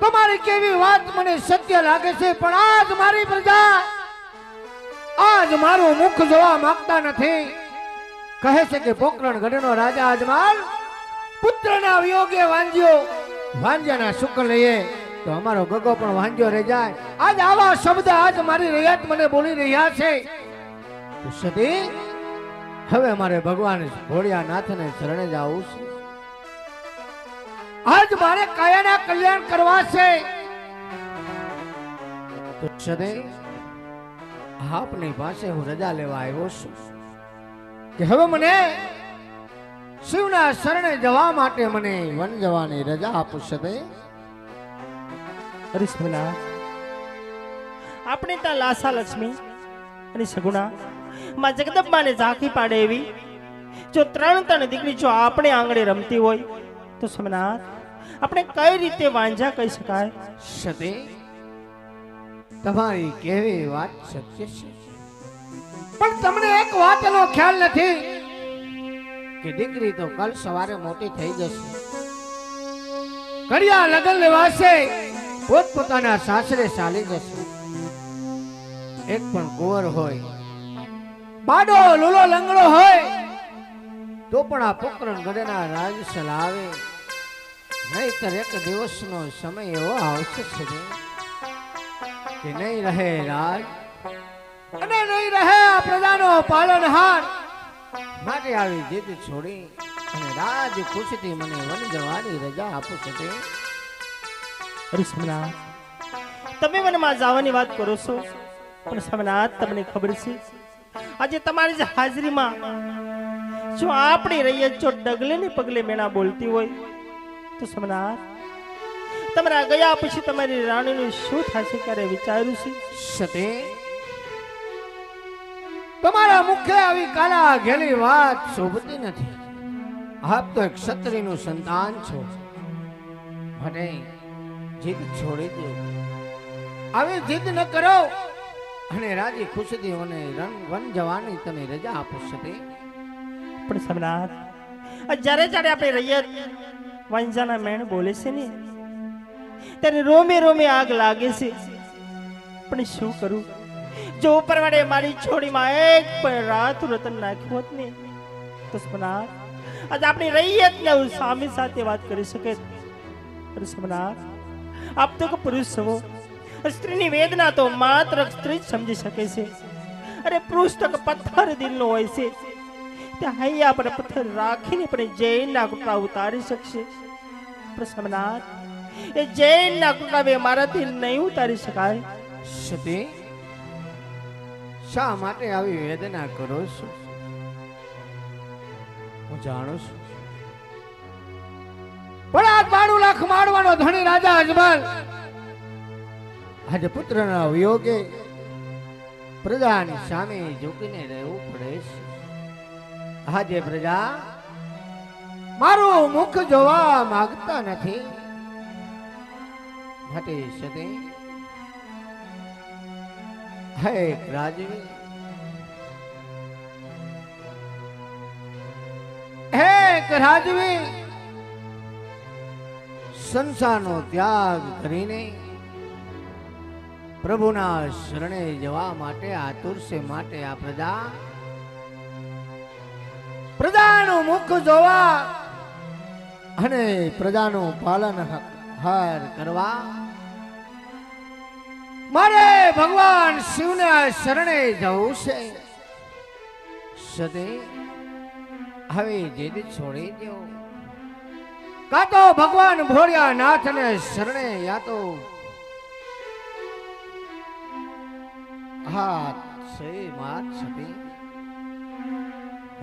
તમારી કેવી વાત મને સત્ય લાગે છે, પણ આજ મારી પ્રજા, આજ મારું મુખ જોવા માંગતા નથી. કહે છે કે પોકરણ ગઢનો રાજા અજમાલ, પુત્રના વિયોગે વાંજ્યો, વાંજ્યાના શુક્ર લઈએ, તો અમારો ગગો પણ વાંજ્યો રહી જાય. આજ આવા શબ્દ આજ મારી રૈયાત મને બોલી રહ્યા છે. સદી હવે મારે ભગવાન ભોળિયાનાથને શરણે જવું છે. આજ મારે કયાના કલ્યાણ કરવા છે. આપની પાસે હું રજા લેવા આવ્યો છું. કે હવે મને શિવના શરણે જવા માટે મને વન જવાની રજા આપું સદે હરીશમના આપણે ત્યાં લાસા લક્ષ્મી અને સગુણા, માં જગદંબાને ઝાંખી પાડે એવી. જો ત્રણ ત્રણ દીકરી જો આપણે આંગણે રમતી હોય, તો સોમનાથ આપણે કઈ રીતે વાંઝા કહી શકાય? સદે, તમારી કેવી વાત સત્ય છે? પણ તમને એક વાતનો ખ્યાલ નથી કે દીકરી તો કાલ સવારે મોટી થઈ જશે. કડિયા લગન લેવાશે પોતપોતાના સાસરે ચાલી જશે. એક પણ કુંવર હોય, બાડો લુલો લંગડો હોય, તો પણ આ પોકરણ ગઢના રાજ ચલાવે નહીતર એક દિવસનો સમય એવો આવશે છે કે નહીં રહે રાજ અને નહીં રહે આ પ્રજાનો પાલનહાર. માટે આવી જીત છોડી અને રાજ ખુશીથી મને વન જવાની રજા આપો છે સોમનાથ તમે વનમાં જવાની વાત કરો છો? પણ સમનાથ તમને ખબર છે? આજે તમારી જ હાજરીમાં જો આપણી રહીએ જો ડગલે ને પગલે મેણા બોલતી હોય તો તમારા ગયા પછી તમારી રાણીનું શું થશે ક્યારે વિચાર્યું છે? સતે? તમારા મુખે આવી કાલા ઘેલી વાત શોભતી નથી. આપ તો એક ક્ષત્રિયનું સંતાન છો. મને જીદ છોડી દો. આવી જીદ ન કરો. અને રાજી ખુશદેવને રન વન જવાની તમે રજા આપો સતે? પણ સોમનાથ આ જ્યારે જ્યારે આપણે રૈયત વાંજાના મેણ બોલે છે ને? ત્યારે રોમે રોમે આગ લાગે છે. પણ શું કરું? જો ઉપરવાળે મારી છોડીમાં એક પણ રાત રતન નાખ્યું હોત ને, તો સોમનાથ આજ આપણી જ ને સામે સાથે વાત કરી શકે. પણ સોમનાથ આપ તો પુરુષ છો. સ્ત્રીની વેદના તો માત્ર સ્ત્રી જ સમજી શકે છે. અરે પુરુષ તો પથ્થર દિલનો હોય છે. ત્યાં હૈયા પથ્થર રાખીને પણ જૈનના કુટલા ઉતારી શકશે. પણ એ જૈનના કુટલા બે મારાથી નહીં ઉતારી શકાય. સતી, શા માટે આવી વેદના કરો છો? હું જાણું છું. પણ આ બાણું લાખ મારવાનો ધણી રાજા અજમલ આજે પુત્રના વિયોગે પ્રજાની સામે ઝૂકીને રહેવું પડે છે. આજે પ્રજા, મારું મુખ જોવા માંગતા નથી. માટે સતી, હે રાજવી હે રાજવી, સંસારનો ત્યાગ કરીને પ્રભુના શરણે જવા માટે આતુર છે માટે આ પ્રજા પ્રજાનું મુખ જોવા અને પ્રજાનું પાલન હાર કરવા. મારે ભગવાન શિવને શરણે જવું છે. સદે હવે જીદ છોડી દો કા તો ભગવાન ભોળિયા નાથને શરણે યા તો હા છે માત સતી.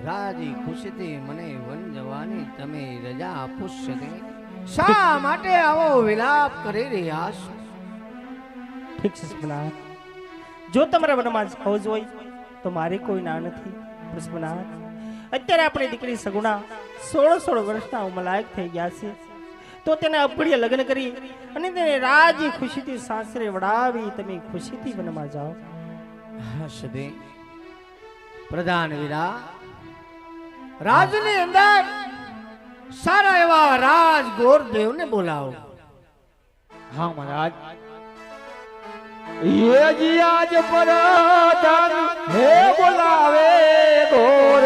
રાજી ખુશીથી મને વન જવાની તમે રજા આપો સતી શા માટે આવો વિલાપ કરી રહ્યા છો? ઠીક છે સોમનાથ જો તમારા વનમાં ખોજ હોય તો મારે કોઈ ના નથી. પણ અત્યારે આપણી દીકરી સગુણા સોળ સોળ વર્ષના ઉમલાયક થઈ ગયા છે. તો તેને અભળીએ લગ્ન કરી અને તેને રાજી ખુશીથી સાસરે વડાવી તમે ખુશીથી વનમાં જાઓ. હસદે પ્રધાન વીરા રાજની અંદર સારા એવા રાજ ગોરદેવને બોલાવો હા મહારાજ ये जी आज पराधन हे बुलावे गोर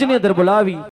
વીરા અંદર બોલાવી.